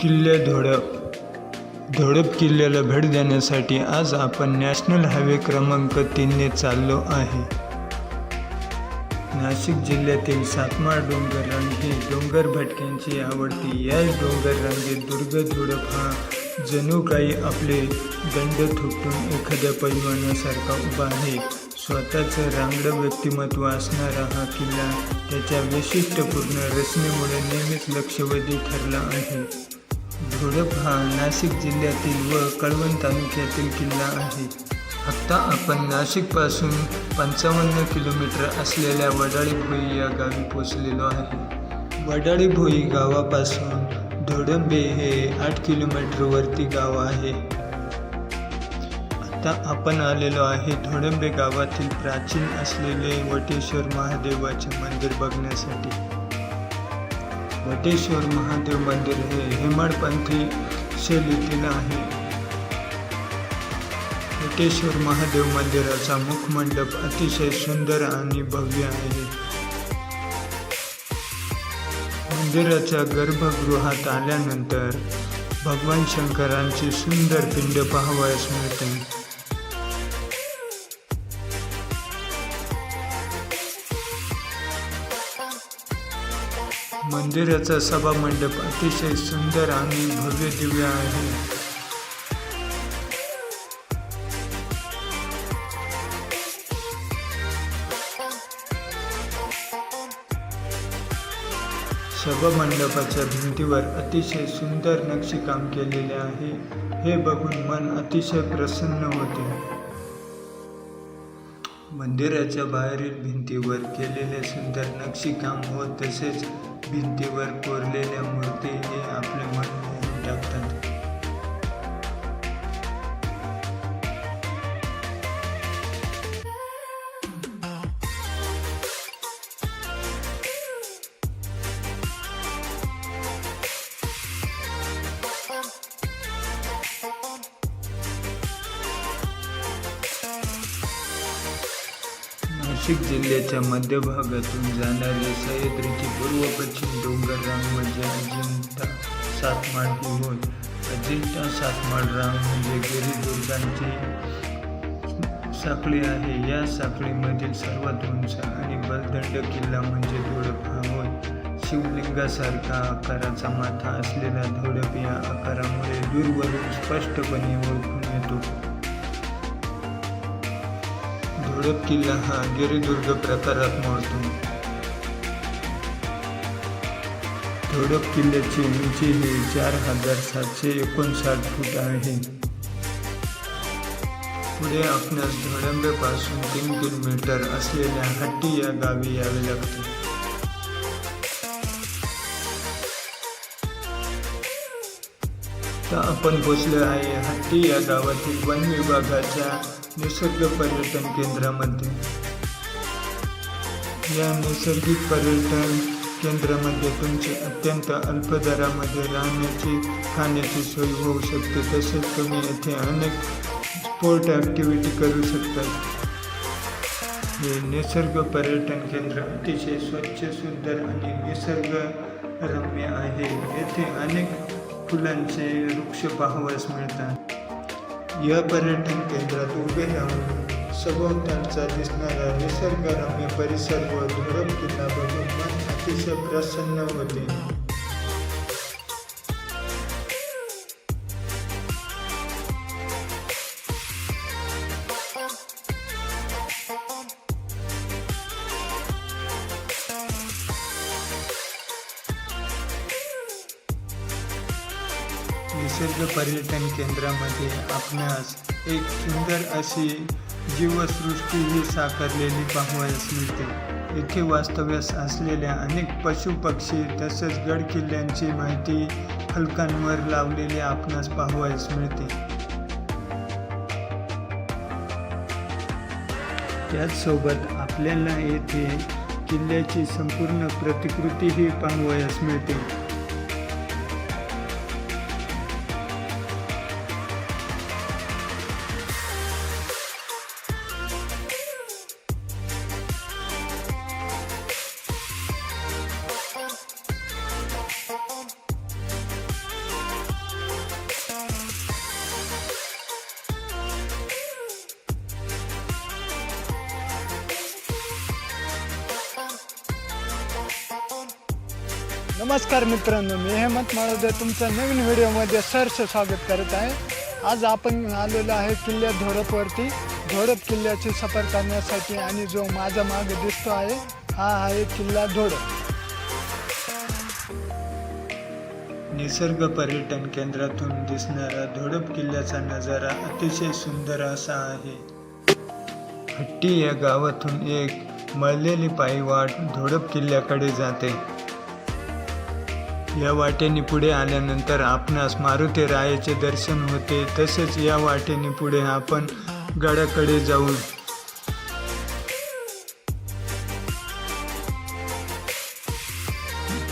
किल्ले धोडप. धोडप किल्ल्याला भेट देण्यासाठी आज आपण नॅशनल हायवे क्रमांक तीनने चाललो आहे. नाशिक जिल्ह्यातील सातमाळ डोंगर रांग ही डोंगर भटक्यांची आवडती या डोंगर रांगेत दुर्ग धोडप हा जणू काही आपले दंड थुकून एखाद्या पैलवानासारखा उभा आहे. स्वतःचं रांगडं व्यक्तिमत्व असणारा हा किल्ला त्याच्या वैशिष्ट्यपूर्ण रचनेमुळे नेहमीच लक्षवेधी ठरला आहे. झोडप हा नाशिक जिल्ह्यातील व कळवण तालुक्यातील किल्ला आहे. आत्ता आपण नाशिकपासून पंचावन्न किलोमीटर असलेल्या वडाळी भोई या गावी पोचलेलो आहे. वडाळी भोई गावापासून धोडंबे हे आठ किलोमीटरवरती गाव आहे. आता आपण आलेलो आहे धोडंबे गावातील प्राचीन असलेले वटेश्वर महादेवाचे मंदिर बघण्यासाठी. वटेश्वर महादेव मंदिर हे हेमाडपंथी शैलीतील आहे. वटेश्वर महादेव मंदिराचा मुखमंडप अतिशय सुंदर आणि भव्य आहे. मंदिराच्या गर्भगृहात आल्यानंतर भगवान शंकरांची सुंदर पिंड पाहावयास मिळते. मंदिराचा सभामंडप अतिशय सुंदर आणि भव्य दिव्य आहे. सभामंडपाच्या भिंतीवर अतिशय सुंदर नक्षीकाम केलेले आहे. हे बघून मन अतिशय प्रसन्न होते. मंदिराच्या बाहेरील भिंतीवर केलेले सुंदर नक्षीकाम व तसेच भिंतीवर कोरलेल्या मूर्ती हे आपले मन मोहून टाकतात. नाशिक जिल्ह्याच्या मध्यभागातून जाणारे सह्याद्रीची पूर्व पश्चिम डोंगर रांग म्हणजे अजिंठा सातमाळ ही होय. अजिंठा सातमाळ रांग म्हणजे गिरिदुर्गांची साखळी आहे. या साखळीमधील सर्वात उंच आणि बलदंड किल्ला म्हणजे धोडप होय. शिवलिंगासारखा आकाराचा माथा असलेला धोडप या आकारामुळे दूरवरून स्पष्टपणे ओळखून येतो. हळद किल्ला हा गिरिदुर्ग प्रकारात मोडतो. धोडप किल्ल्याची उंची ही चार हजार सातशे एकोणसाठ फूट आहे. पुढे आपणास धोडंबेपासून तीन किलोमीटर असलेल्या हट्टी या गावी यावे लागते. तर आपण पोचलो आहे हट्टी या गावातील वन विभागाच्या निसर्ग पर्यटन केंद्रामध्ये. या नैसर्गिक पर्यटन केंद्रामध्ये तुमची अत्यंत अल्प दरामध्ये राहण्याची खाण्याची सोय होऊ शकते. तसेच तुम्ही येथे अनेक स्पोर्ट ॲक्टिव्हिटी करू शकता हे निसर्ग पर्यटन केंद्र अतिशय स्वच्छ सुंदर आणि निसर्गरम्य आहे. येथे अनेक फुलांचे वृक्ष पाहावयास मिळतात. या पर्यटन केंद्रात उभे राहून सभोवतालचा दिसणारा निसर्गरम्य परिसर व धोडप किल्ला बघून मन अतिशय प्रसन्न होते. निसर्ग पर्यटन केंद्रामध्ये आपणास एक सुंदर अशी जीवसृष्टी ही साकारलेली पाहावयास मिळते. येथे वास्तव्यास असलेल्या अनेक पशु पक्षी तसेच गड किल्ल्यांची माहिती फलकांवर लावलेली आपणास पाहावयास मिळते. त्याचसोबत आपल्याला येथे किल्ल्याची संपूर्ण प्रतिकृतीही पाहावयास मिळते. नमस्कार मित्रांनो मी हेमंत माळोदे तुमचं नवीन व्हिडिओमध्ये सरस स्वागत करत आहे. आज आपण आलेलो आहे किल्ल्या धोडपवरती धोडप किल्ल्याची सफर करण्यासाठी आणि जो माझा मागे दिसतो आहे हा आहे किल्ला धोडप निसर्ग पर्यटन केंद्रातून दिसणारा धोडप किल्ल्याचा नजारा अतिशय सुंदर असा आहे. हट्टी या गावातून एक मळलेली पायवाट धोडप किल्ल्याकडे जाते. या वाटेने पुढे आल्यानंतर आपणास मारुती रायाचे दर्शन होते. तसेच या वाटेने पुढे आपण गडाकडे जाऊ.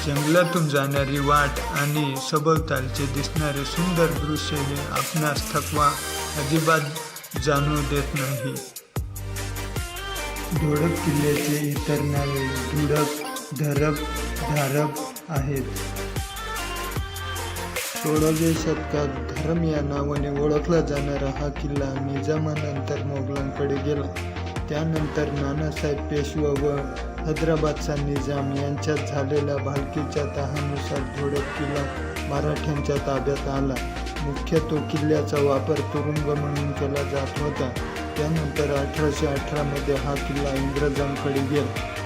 जंगलातून जाणारी वाट आणि सभोवतालचे दिसणारे सुंदर दृश्य हे आपणास थकवा अजिबात जाणू देत नाही. धोडप किल्ल्याचे इतर नावे धुडप धरप धारप आहेत. सोळाव्या शतकात धरम या नावाने ओळखला जाणारा हा किल्ला निजामानंतर मोगलांकडे गेला. त्यानंतर नानासाहेब पेशवा व हैदराबादचा निजाम यांच्यात झालेल्या भालकीच्या तहानुसार धोडप किल्ला मराठ्यांच्या ताब्यात आला. मुख्य तो किल्ल्याचा वापर तुरुंग म्हणून केला जात होता. त्यानंतर अठराशे अठरामध्ये हा किल्ला इंग्रजांकडे गेला.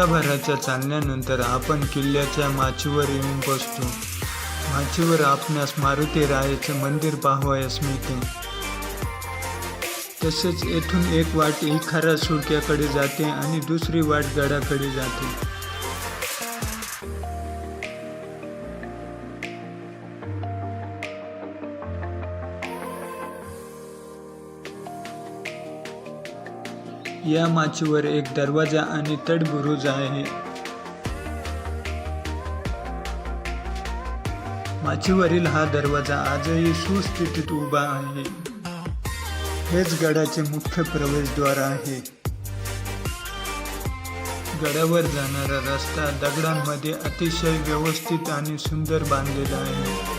तासाभराच्या चालण्यानंतर आपण किल्ल्याच्या माचीवर येऊन बसतो. माचीवर आपणास मारुती रायाचे मंदिर पाहावयास मिळते. तसेच येथून एक वाट इखारा सुळक्याकडे जाते आणि दुसरी वाट गडाकडे जाते. या माचीवर एक दरवाजा आणि तटबुरुज आहे. माचीवरील हा दरवाजा आजही सुस्थितीत उभा आहे. हेच गडाचे मुख्य प्रवेशद्वार आहे. गडावर जाणारा रस्ता दगडांमध्ये अतिशय व्यवस्थित आणि सुंदर बांधलेला आहे.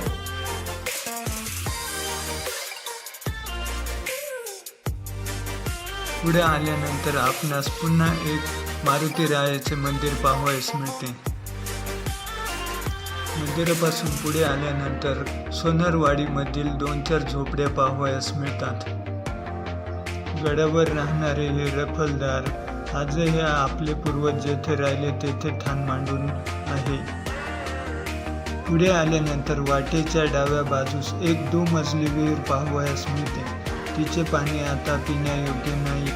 पुढे आल्यानंतर आपणास पुन्हा एक मारुती रायाचे मंदिर पाहावयास मिळते. मंदिरापासून पुढे आल्यानंतर सोनरवाडीमधील दोन चार झोपड्या पाहावयास मिळतात. गडावर राहणारे हे रफलदार आजही आपले पूर्वज जेथे राहिले तेथे ठाण मांडून आहे. पुढे आल्यानंतर वाटेच्या डाव्या बाजूस एक दुमजली विहीर पाहावयास मिळते. तिचे पाणी आता पिण्यायोग्य नाही.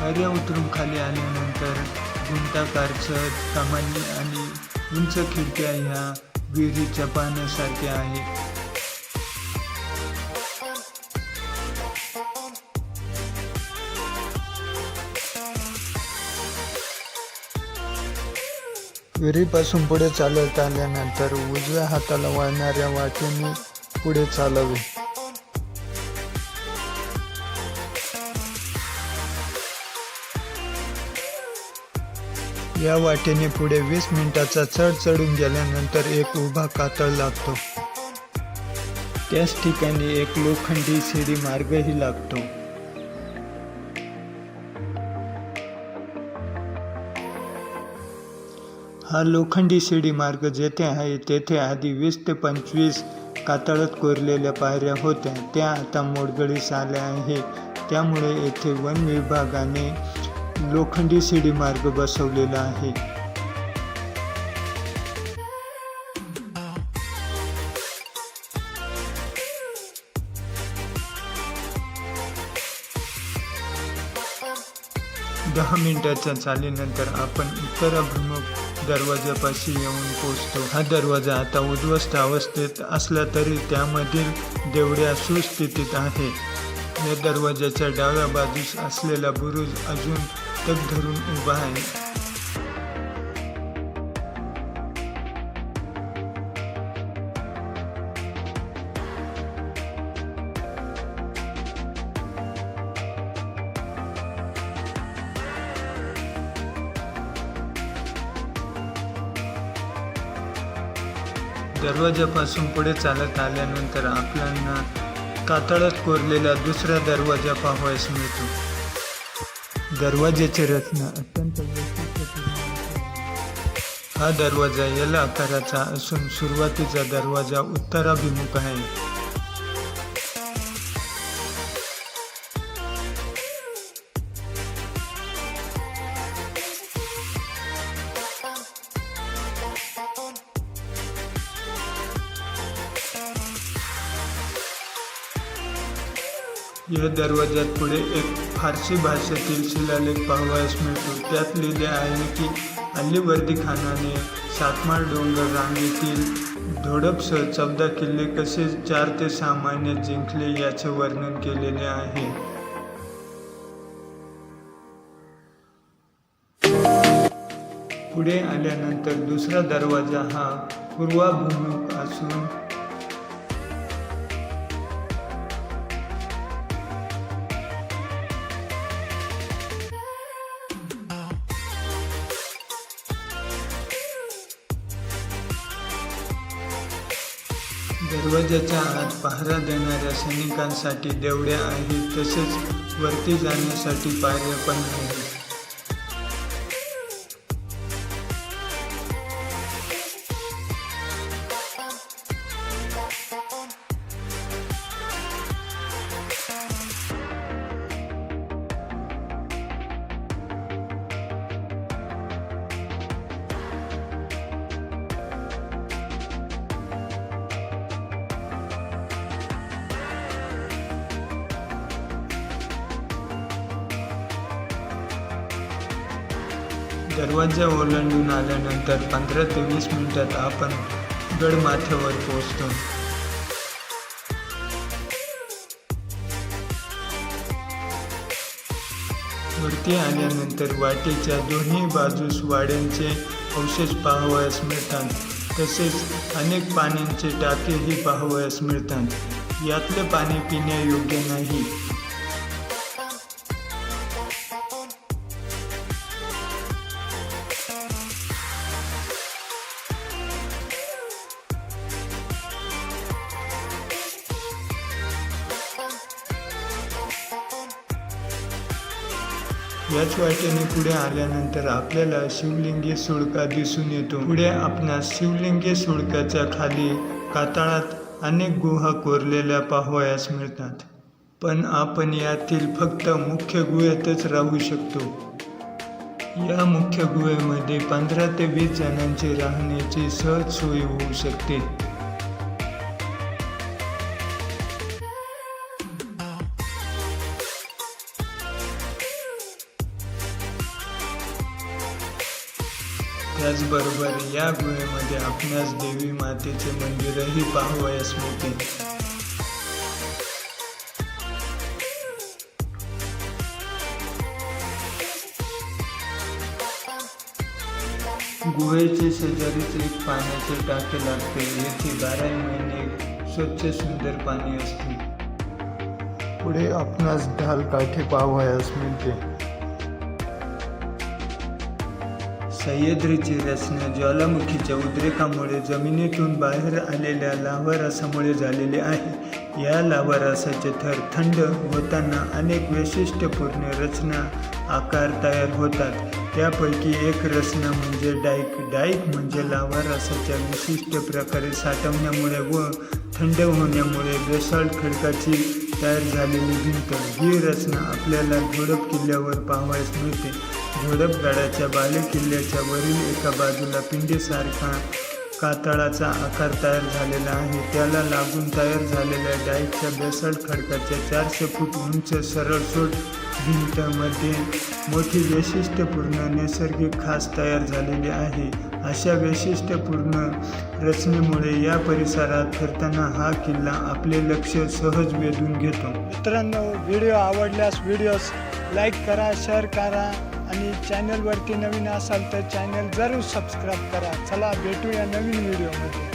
पायऱ्या उतरून खाली आल्यानंतर गुंताकार छत आणि उंच खिडक्या ह्या विहिरीच्या पाण्यासारख्या आहेत. विहिरीपासून पुढे चालत आल्यानंतर उजव्या हाताला वळणाऱ्या वाटेने पुढे चालावे. या वाटेने पुढे वीस मिनिटाचा चढ चढून गेल्यानंतर एक उभा कातळ लागतो. त्याच ठिकाणी एक लोखंडी शिडी मार्गही लागतो. हा लोखंडी शिडी मार्ग जेथे आहे तेथे आधी वीस ते पंचवीस कातळात कोरलेल्या पायऱ्या होत्या. त्या आता मोडगळीस आल्या आहे. त्यामुळे येथे वन विभागाने लोखंडी शिडी मार्ग बसवलेला आहे. दहा मिनिटाच्या चालीनंतर आपण उत्तराभिमुख दरवाजापाशी येऊन पोचतो हा दरवाजा आता उद्ध्वस्त अवस्थेत असला तरी त्यामधील देवड्या सुस्थितीत आहे. या दरवाजाच्या डाव्या बाजूस असलेला बुरुज अजून तग धरून उभा आहे. दरवाजापासून पुढे चालत आल्यानंतर आपल्यांना कातळत कोरलेला दुसरा दरवाजा पाहावयास मिळतो. दरवाज्याचे रत्न अत्यंत हा दरवाजा एल आकाराचा असून सुरुवातीचा दरवाजा उत्तराभिमुख आहे. या दरवाज्यात पुढे एक फारसी भाषेतील शिलालेख पाहावयास मिळतो. त्यात लिहिले आहे की अल्लीवर्दी खानाने सातमाळ डोंगर रांगेतील धोडपसह चौदा किल्ले कसे चार ते सहा महिन्यात जिंकले याचे वर्णन केलेले आहे. पुढे आल्यानंतर दुसरा दरवाजा हा पूर्वाभिमुख असून दरवाजाच्या आत पहारा देणाऱ्या सैनिकांसाठी देवड्या आहेत तसेच वरती जाण्यासाठी पायऱ्या पण आहेत. दरवाजा ओलांडून आल्यानंतर पंधरा ते वीस मिनिटात आपण गडमाथ्यावर पोहोचतो. वरती आल्यानंतर वाटेच्या दोन्ही बाजूस वाड्यांचे अवशेष पाहावयास मिळतात. तसेच अनेक पाण्याचे टाकेही पाहावयास मिळतात. यातले पाणी पिण्यायोग्य नाही. याच वाटेने पुढे आल्यानंतर आपल्याला शिवलिंगी सुळका दिसून येतो. पुढे आपणास शिवलिंगी सुळकाच्या खाली कातळात अनेक गुहा कोरलेल्या पाहावयास मिळतात. पण आपण यातील फक्त मुख्य गुहेतच राहू शकतो. या मुख्य गुहेमध्ये पंधरा ते वीस जणांची राहण्याची सहज सोय होऊ शकते. त्याचबरोबर या गुहेमध्ये आपणास देवी मातेचे मंदिरही पाहावयास मिळते गुहेचे शेजारीच एक पाण्याचे टाके लागते. येथे बाराही महिने स्वच्छ सुंदर पाणी असते. पुढे आपणास ढाल काठे पाहावयास मिळते. सह्याद्रीची रचना ज्वालामुखीच्या उद्रेकामुळे जमिनीतून बाहेर आलेल्या लाव्हारासामुळे झालेले आहे. या लाव्हारासाचे थर थंड होताना अनेक वैशिष्ट्यपूर्ण रचना आकार तयार होतात. त्यापैकी एक रचना म्हणजे डाईक डाईक म्हणजे लाव्हारासाच्या विशिष्ट प्रकारे साठवण्यामुळे व थंड होण्यामुळे बेसाल्ट खडकाची तयार झालेली भिंत. ही रचना आपल्याला झोडप किल्ल्यावर पाहावयास मिळते. झोडपगडाच्या बालेकिल्ल्याच्या वरील एका बाजूला पिंडीसारखा कातळाचा आकार तयार झालेला आहे. त्याला लागून तयार झालेल्या डाईकच्या बेसळ खडकाच्या चारशे फूट उंच सरळसोट भिंतमध्ये मोठी वैशिष्ट्यपूर्ण नैसर्गिक खास तयार झालेली आहे. अशा वैशिष्ट्यपूर्ण रचनेमुळे या परिसरात फिरताना हा किल्ला आपले लक्ष सहज वेधून घेतो. मित्रांनो व्हिडिओ आवडल्यास व्हिडिओज लाईक करा शेअर करा. आणि चॅनलवरती नवीन असाल तर चॅनल जरूर सबस्क्राईब करा. चला भेटूया नवीन व्हिडिओमध्ये